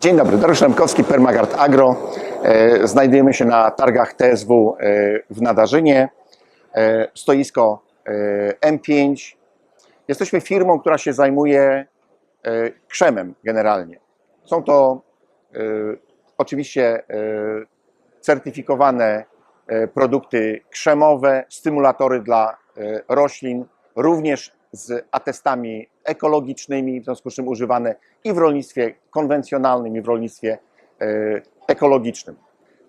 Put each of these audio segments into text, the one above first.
Dzień dobry, Dariusz Remkowski, Permagard Agro. E, Znajdujemy się na targach TSW e, w Nadarzynie. E, Stoisko e, M5. Jesteśmy firmą, która się zajmuje krzemem generalnie. Są to oczywiście certyfikowane produkty krzemowe, stymulatory dla roślin, również z atestami ekologicznymi, w związku z czym używane i w rolnictwie konwencjonalnym, i w rolnictwie e, ekologicznym.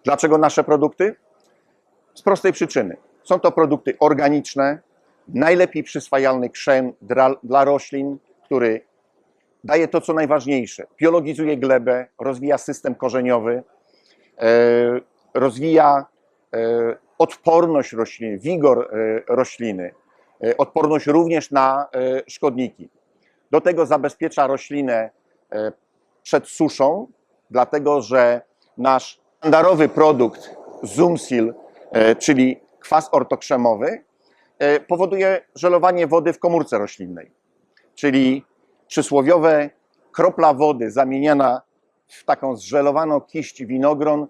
Dlaczego nasze produkty? Z prostej przyczyny. Są to produkty organiczne, najlepiej przyswajalny krzem dla, dla roślin, który daje to, co najważniejsze. Biologizuje glebę, rozwija system korzeniowy, e, rozwija e, odporność rośliny, wigor rośliny, odporność również na szkodniki. Do tego zabezpiecza roślinę e, przed suszą, dlatego że nasz sztandarowy produkt Zoomsil, e, czyli kwas ortokrzemowy, e, powoduje żelowanie wody w komórce roślinnej. Czyli przysłowiowe kropla wody zamieniana w taką zżelowaną kiść winogron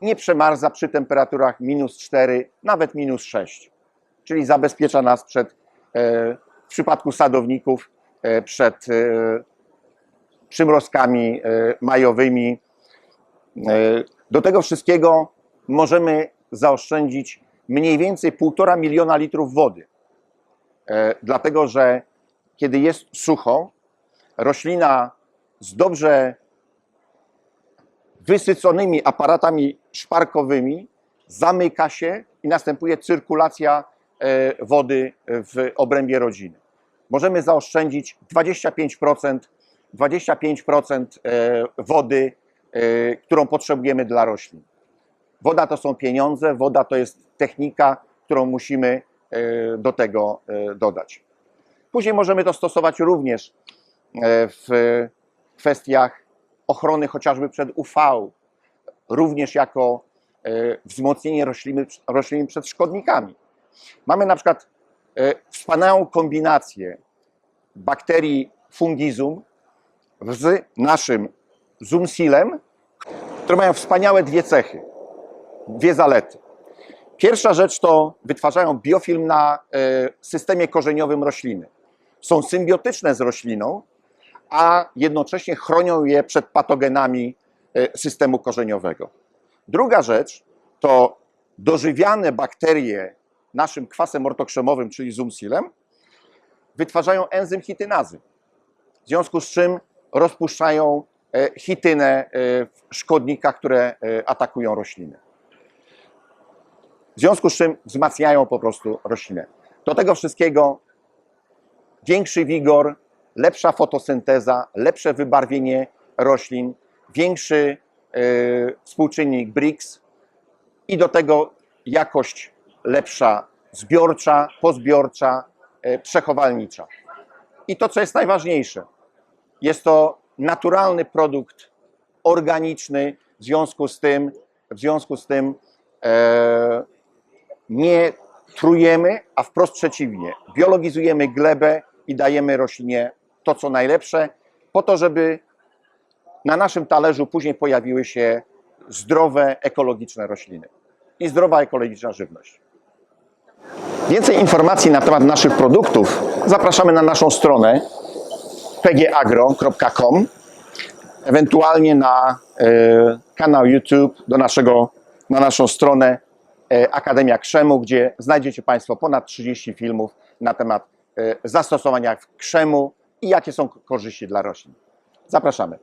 nie przemarza przy temperaturach minus 4, nawet minus 6. Czyli zabezpiecza nas przed, w przypadku sadowników, przed e, przymrozkami e, majowymi. E, Do tego wszystkiego możemy zaoszczędzić mniej więcej 1,5 miliona litrów wody. E, Dlatego, że kiedy jest sucho, roślina z dobrze wysyconymi aparatami szparkowymi zamyka się i następuje cyrkulacja e, wody w obrębie rodziny. Możemy zaoszczędzić 25%, 25% e, wody, e, którą potrzebujemy dla roślin. Woda to są pieniądze, woda to jest technika, którą musimy e, do tego dodać. Później możemy to stosować również w kwestiach ochrony chociażby przed UV, również jako wzmocnienie rośliny, roślin przed szkodnikami. Mamy na przykład wspaniałą kombinację bakterii fungizum z naszym zoomsilem, które mają wspaniałe dwie cechy, dwie zalety. Pierwsza rzecz to wytwarzają biofilm na e, systemie korzeniowym rośliny. Są symbiotyczne z rośliną, a jednocześnie chronią je przed patogenami e, systemu korzeniowego. Druga rzecz to dożywiane bakterie naszym kwasem ortokrzemowym, czyli zoomsilem, wytwarzają enzym hitynazy, w związku z czym rozpuszczają e, hitynę e, w szkodnikach, które e, atakują rośliny. W związku z czym wzmacniają po prostu roślinę. Do tego wszystkiego większy wigor, lepsza fotosynteza, lepsze wybarwienie roślin, większy współczynnik BRICS i do tego jakość lepsza zbiorcza, pozbiorcza, e, przechowalnicza. I to, co jest najważniejsze, jest to naturalny produkt organiczny, w związku z tym, w związku z tym e, nie trujemy, a wprost przeciwnie. Biologizujemy glebę i dajemy roślinie to, co najlepsze, po to, żeby na naszym talerzu później pojawiły się zdrowe, ekologiczne rośliny i zdrowa, ekologiczna żywność. Więcej informacji na temat naszych produktów zapraszamy na naszą stronę pgagro.com, ewentualnie na e, kanał YouTube, do naszego, na naszą stronę e, Akademia Krzemu, gdzie znajdziecie Państwo ponad 30 filmów na temat e, zastosowania krzemu i jakie są korzyści dla roślin. Zapraszamy.